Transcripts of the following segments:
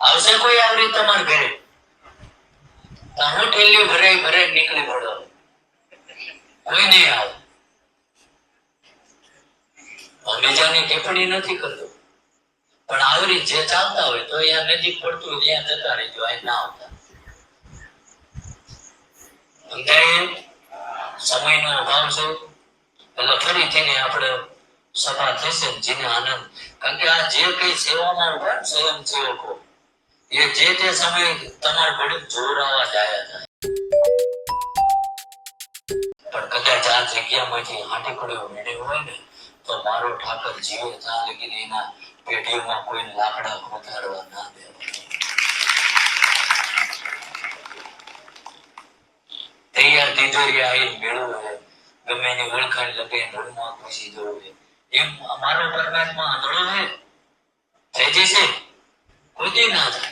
ફરી તમારા ઘરે? હું ઠેલીઓ ભરાઈ ભરાઈ નીકળી પડો. કોઈ નહીં આવે. અમેજાની ટિપ્પણી નથી કરતો. પણ આવરી જે ચાલતા હોય તો અહીંયા નજીક પડતું ત્યાં જતા રહેજો, અહીં ના આવતા. સમયનો અભાવ છે. એટલે ફરીથી આપણે સભા થશે જેને આનંદ. કારણ કે આ જે કઈ સેવામાં ઊભા સ્વયં સ્વયંસેવકો એ જે તે સમયે તમારા ઘડી જોરાવા જાય હતા. પણ કદાચ આ જગ્યામાંથી હાટે પડ્યો મેળ્યો હોય ને, તો મારો ઠાકર જીવે ત્યાં લગીને એના પેઢીઓમાં કોઈ લાકડા ખોતાડવા ના દે. તૈયાર તિજોરી આવીને મેળવું ગમે એની ઓળખાણ લગે ધર્મમાં ઘૂસી જવું એમ અમારો પરમાત્મા આંધળો છે થઈ જશે કોઈ ના થાય.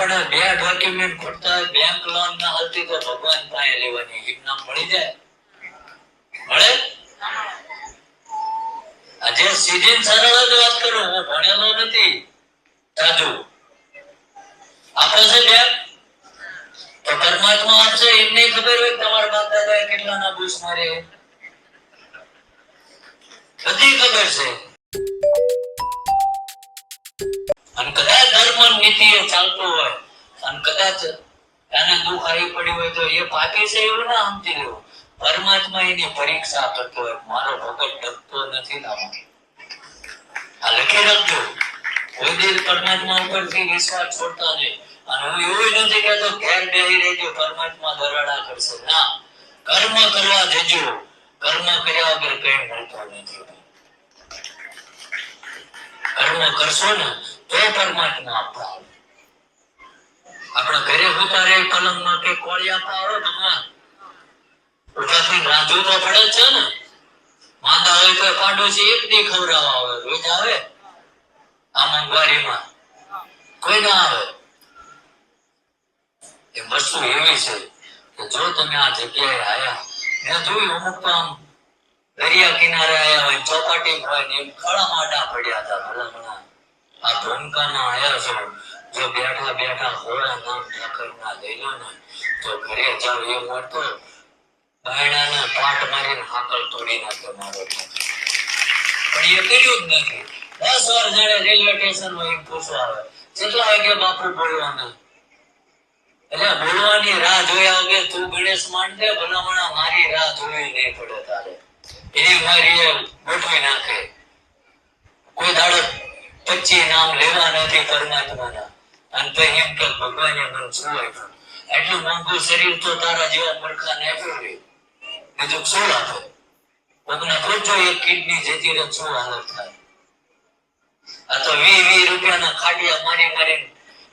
આપણે બે ડોક્યુમેન્ટ ખોટતા હોય બેંક લોન ના હતી તો ભગવાન પાસે લેવાની, એક મળી જાય. મળે? આજે સીધી સરળ જ વાત કરું, હું ભણેલો નથી, સાધુ. આપે છે બેંક તો પરમાત્મા આપશે, એમને ખબર હોય તમારા બાપ કેટલા ના બુશ મારે બધી ખબર છે. અને કદાચ ધર્મ નીતિ એ ચાલતું હોય. અને કદાચ એને દુઃખ આવી પડ્યું હોય તો એ પાપી છે એવું ના સમજી લેવું. પરમાત્મા એની પરીક્ષા કરતો હોય. મારો ભગત ડરતો નથી ના આ લખી રાખજો. કોઈ દિવસ પરમાત્મા ઉપરથી વિશ્વાસ છોડતા નહીં. અને હું એવું નથી કહેતો ઘેર બેહી રહેજો, પરમાત્મા દરાડા કરશે. ના. કર્મ કરવા જજો. કર્મ કર્યા વગર કઈ મળતું નથી. કર્મ કરશો ને તો પરમાત્મા આપતા આપણા ઘરે હોતા રે પલંગમાં કે કોળિયા પાડો ભગવાન ઉઠાથી રાંધવું તો પડે છે ને માંદા હોય તો પાડોશી એક દી ખવડાવવા આવે, રોજ આવે. આ મોંઘવારીમાં કોઈ ના આવે. એ વસ્તુ એવી છે કે જો તમે આ જગ્યાએ આવ્યા મેં જોયું અમુક આમ દરિયા કિનારે આયા હોય, ચોપાટી હોય ને એમ ખળા માડા પડ્યા હતા ભલામણા આ ધોનકાના આયા છો. જો બેઠા બેઠા હોળા નામ ઠાકરના લઈ લો ને, તો ઘરે જાવ એ મળતો બાયણાના પાટ મારીને હાકલ તોડી નાખે મારો પણ એ કર્યું જ નથી. દસ વાર જાણે રેલવે સ્ટેશનમાં એમ પૂછવા આવે, કેટલા વાગે બાપુ બોલવાના એટલે બોલવાની રાહ જોયા વગર તું ગણેશ માંડે, ભલામણા મારી રાહ જોવી નહીં પડે તારે. એની મારી ગોઠવી નાખે. કોઈ દાડો પચી નામ લેવા નથી, પરમાત્માના. અને કે ભગવાને મને શું આપ્યું એટલું મોંઘું શરીર તો તારા જેવા મૂર્ખા ને આપ્યું બીજું શું આપે. તમને પૂછો એક કિડની જતી રહે શું હાલત થાય. આ તો વી વી રૂપિયાના ખાડિયા મારી મારીને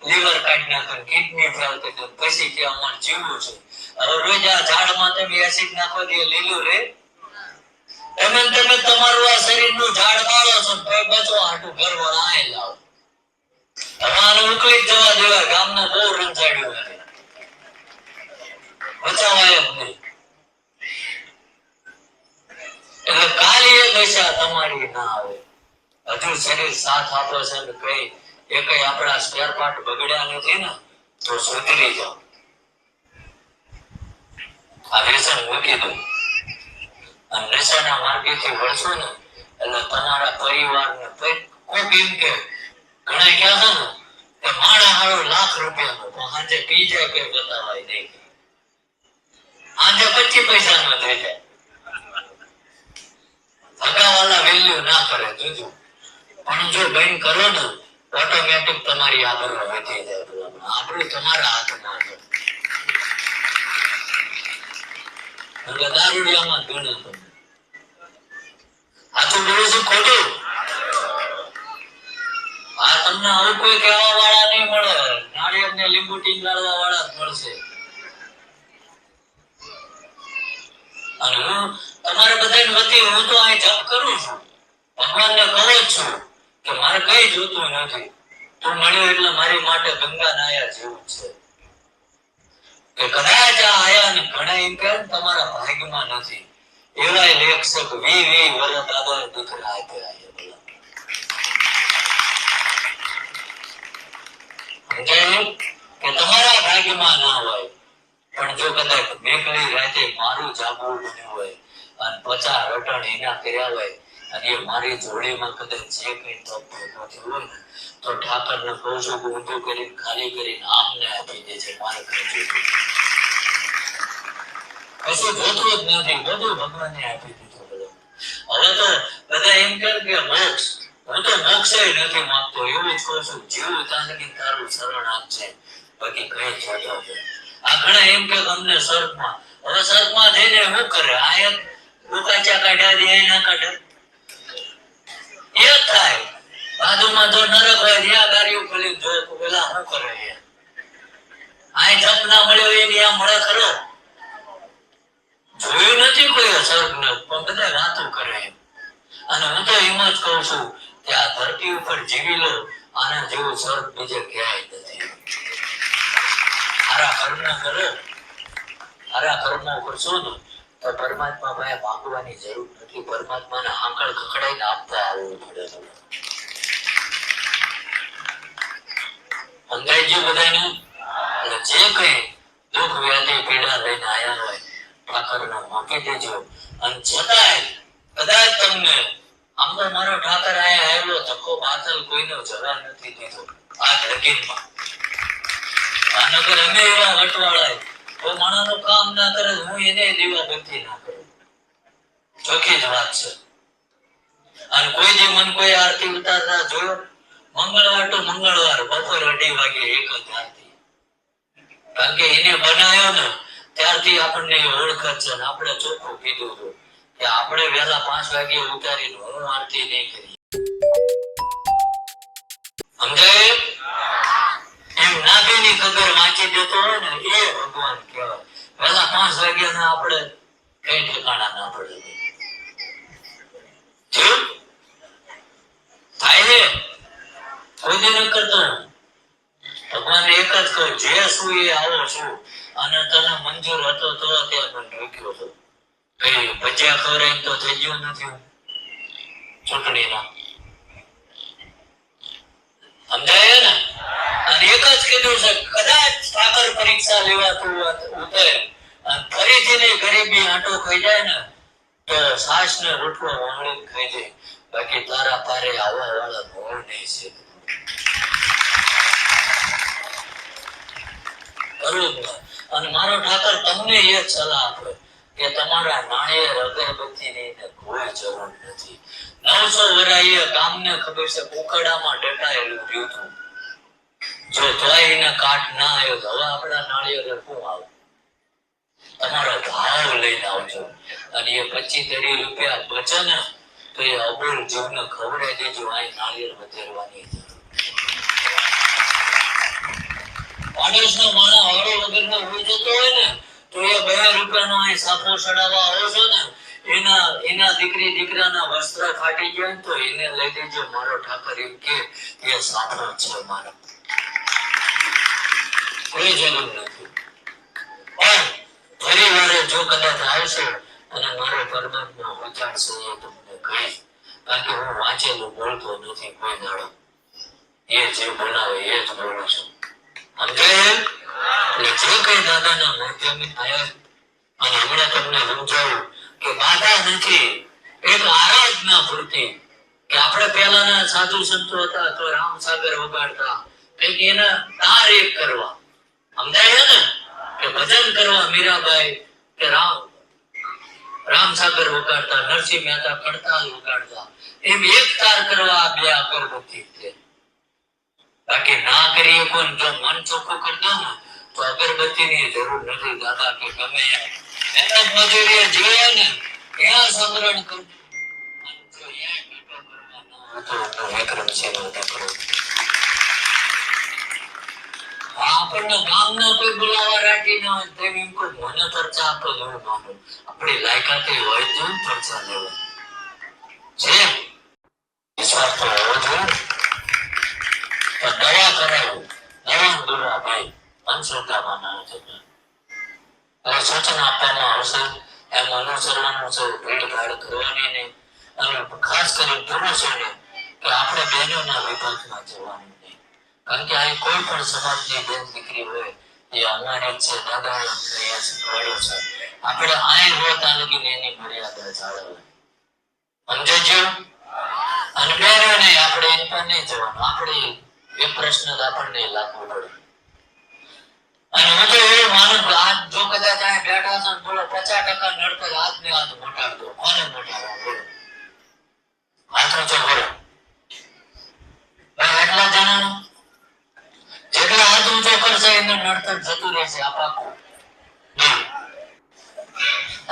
લીવર કાઢી નાખે, કિડની ફેલ થઈ પછી કે અમારે જીવવું છે. હવે રોજ આ ઝાડમાં તમે એસિડ નાખો દે લીલું રે તમે તમે તમારું આ શરીરનું ઝાડ વાળો છો બચો આટું ઘર વળાય લાવો. તમારે ઉકળી જવા દેવા, ગામના બહુ રંજાડ્યું બચાવાય જ નહીં એટલે કાલી એ દશા તમારી ના આવે. હજુ શરીર સાથ આપો છે ને કઈ, એ કઈ આપણા સ્પેર પાર્ટ બગડ્યા નથી ને, તો સુધરી જાઓ. આ વ્યસન મૂકી દો અને નશાના માર્ગેથી વળશો ને, એટલે તમારા પરિવારને કોઈ- કોક એમ કે, ઘણા ક્યાં છે ને? કે માણા હારો લાખ રૂપિયાનો. પણ સાંજે પી જાય કે બતાવાય નહીં. સાંજે પચીસ પૈસા નો થઈ જાય. ધગાવાલા વેલ્યુ ના કરે, જોજો. પણ જો બેન કરો ને ઓટોમેટિક તમારી આગળ વધી જાય. આપણે તમારા હાથમાં છે. એટલે દારૂડિયામાં ગણે તમે સાચું બોલું છું ખોટું? આ તમને આવું કોઈ કહેવા વાળા નહીં મળે. નાળિયેર ને લીંબુ ટીંગાડવા વાળા જ મળશે. અને હું તમારે બધાને વતી હું તો અહીં જપ કરું છું. ભગવાનને કહું છું કે મારે કઈ જોતું નથી. તું મળ્યો એટલે મારી માટે ગંગા નાયા જેવું છે. કહે તમારા ભાગ્યમાં છે ના હોય, પણ જો કદાચ મેં રાતે મારું જાગવું બન્યું હોય, અને પચાસ રટણ એના કર્યા હોય, અને એ મારી જોડીમાં કદાચ જે કઈ તપ હોય ને, તો ઠાકરને કહું છું કે ઊંધું કરીને ખાલી કરીને આમને આપી દેજે મારે કઈ જોઈતું કશું જોતું નથી. બધું ભગવાને આપી દીધું હવે તો બધા એમ કે મોક્ષ. હું તો મોક્ષ નથી માંગતો. એવું જ કહું છું. જેવું ત્યાં લગી તારું શરણ આપશે બાકી કઈ જોતો આ ઘણા એમ કે અમને સ્વર્ગમાં. હવે સ્વર્ગમાં જઈને શું કરે? આ એક ડુકાચા કાઢ્યા દે ના કાઢે? એ થાય. બાજુમાં જો નરક હોય જ્યાં ગાડીઓ ખોલી જોયે. તો પેલા શું કરે એ? આ જપ ના મળ્યો એની આ મળે ખરો? જોયું નથી કોઈ અસર પણ બધા વાતો કરે. અને હું તો એમ જ કહું છું કે આ ધરતી ઉપર જીવી લો, આના જેવું સ્વર્ગ બીજે ક્યાંય નથી. હારા કર્મ કરો. હારા કર્મ ઉપર શોધો તો પરમાત્મા પાસે માંગવાની જરૂર નથી. પરમાત્માને આંકડ ખખડાઈને આપતા આવવું પડે ગયું બધાને જે કઈ દુઃખ વ્યાધિ પીડા લઈને આયા હોય ઠાકરને મૂકી દેજો અને છતાંય કદાચ તમને આમ મારો ઠાકર આયા આવ્યો ધક્કો બાતલ કોઈનો જરા નથી દીધો. આ લગીનમાં આ અમે એવા વટવાળા કોઈ માણસનું કામ ના કરે, હું એને દીવા બત્તી ના કરું. ચોખ્ખી જ વાત છે. અને કોઈ જે મન કોઈ આરતી ઉતારતા જોયો. મંગળવાર તો મંગળવાર, બપોર અઢી વાગે એક જ આરતી. કારણ કે એને બનાવ્યો ને ત્યારથી આપણને ઓળખ છે આપણે ચોખ્ખું કીધું હતું કે આપણે વહેલા પાંચ વાગે ઉતારીને હું આરતી નહીં કરી સમજાય? એમ નાભીની ખબર વાંચી દેતો હોય ને એ ભગવાન કહેવાય. વહેલા પાંચ વાગ્યાના આપણે કઈ ઠેકાણા ના પડે. થાય ને કોઈ ન કરતો. ભગવાન એક જ કહ્યું જે શું એ આવો છું. અને તને મંજૂર હતો તો મને રોક્યો હતો. કઈ ભજીયા ખવડાવીને તો થઈ ગયું નથી ચૂંટણીના. સમજાય ને? અને એક જ કીધું છે, કદાચ સાગર પરીક્ષા લેવાતું ઉતરે અને ફરીથી ને ગરીબી આંટો ખાઈ જાય ને, તો સાસ ને રોટલો વાંગળી ખાઈ જાય બાકી તારા પારે આવવા વાળા મોર નહીં છે. કરવું. અને મારો ઠાકર તમને એ સલાહ આપે કે તમારા નાળિયેર અગરબત્તીની કોઈ જરૂર નથી. નવસો વરાઈએ ગામને ખબર છે ઉકરડામાં ડટાયેલું રહ્યું હતું. જો તોય કાટ ના આવ્યો તો હવે આપણા નાળિયેર શું આવે? તમારો ભાવ લઈને આવજો. અને એ પચીસ ત્રીસ રૂપિયા બચે ને તો એ અબોલ જીવને ખબર દેજો, અહીં નાળિયેર વધેરવાની જરૂર પાડોશનો માણસ હળો વગરનો હોય જતો હોય ને, તો એ બે રૂપિયાનો અહીં સાફો ચડાવવા આવ્યો છે ને, એના એના દીકરી દીકરાના વસ્ત્ર ફાટી ગયા તો એને લઈ લેજો, મારો ઠાકર એમ કે, એ સાફો છે મારો. કોઈ જરૂર નથી. પણ ફરી વારે જો કદાચ આવશે અને મારો પરમાત્મા વિચારશે એ તમને કહીશ કારણ કે હું વાંચેલું બોલતો નથી કોઈ દાડો. એ જે બોલાવે એ જ બોલું છું. સમજાય એટલે જે કઈ દાદાના માધ્યમે આયા અને હમણાં તમને સમજાવું કે બાધા નથી, એક આરાધના પૂરતી કે આપણે પહેલાના સાધુ સંતો હતા તો રામસાગર વગાડતા, કંઈક એના તાર એક કરવા. સમજાય ને? કે ભજન કરવા મીરાબાઈ કે રામ રામ સાગર વગાડતા, નરસિંહ મહેતા કડતાલ વગાડતા, એમ એક તાર કરવા બે અગરબત્તી છે. બાકી ના કરીએ કોઈ, જો મન ચોખ્ખું કરી ને, તો અગરબત્તીની જરૂર નથી, દાદા, કે ગમે એમ. મજૂરીએ જોઈએ ને ત્યાં ટેટો કરવા. આપણને ગામના કોઈ બોલાવા રાખી ના હોય તેમ એમ કોઈ મને ચર્ચા આપતો જ હું માનું આપણી લાયકાતે હોય તો ચર્ચા લેવા છે વિશ્વાસ તો હોવો જોઈએ દવા કરાવું. દવા દોરા ભાઈ અંશોતામાં છે અને સૂચન આપવામાં આવશે એમ અનુસરવાનું છે ભીડભાડ કરવાની નહીં અને ખાસ કરી પુરુષોને કે આપણે બહેનોના વિભાગમાં જવાનું નહીં કારણ કે અહીં કોઈ પણ સમાજની બેન દીકરી હોય, એ અમારી છે દાદા અહીંયા શીખવાડ્યું છે. આપણે અહીં હોત આ લગીને એની મર્યાદા જાળવે સમજો અને બહેનોને આપણે એમ પણ નહીં જવાનું. આપણે એ પ્રશ્ન આપણને લાગવો પડે. અને હું તો એવું માનું આજ જો કદાચ અહીં બેઠા છો બોલો, પચાસ ટકા નડતો આજ ને આજ મોટાડ. કોને મોટાડો બોલો? હાથ ઊંચો બોલો? એટલા જણાનું, જેટલા હાથ ઊંચો કરશે એને નડતર જતું રહેશે આ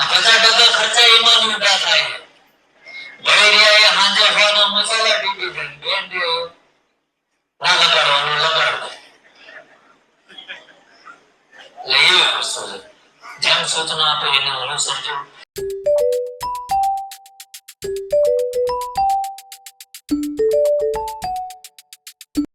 પચાસ ટકા ખર્ચા એમાં જ થાય છે વડેરિયા એ હાંજે ખાવાનો મસાલા ટીપી છે બેન દે ના લગાડવાનું લગાડ દે એટલે એવી વસ્તુ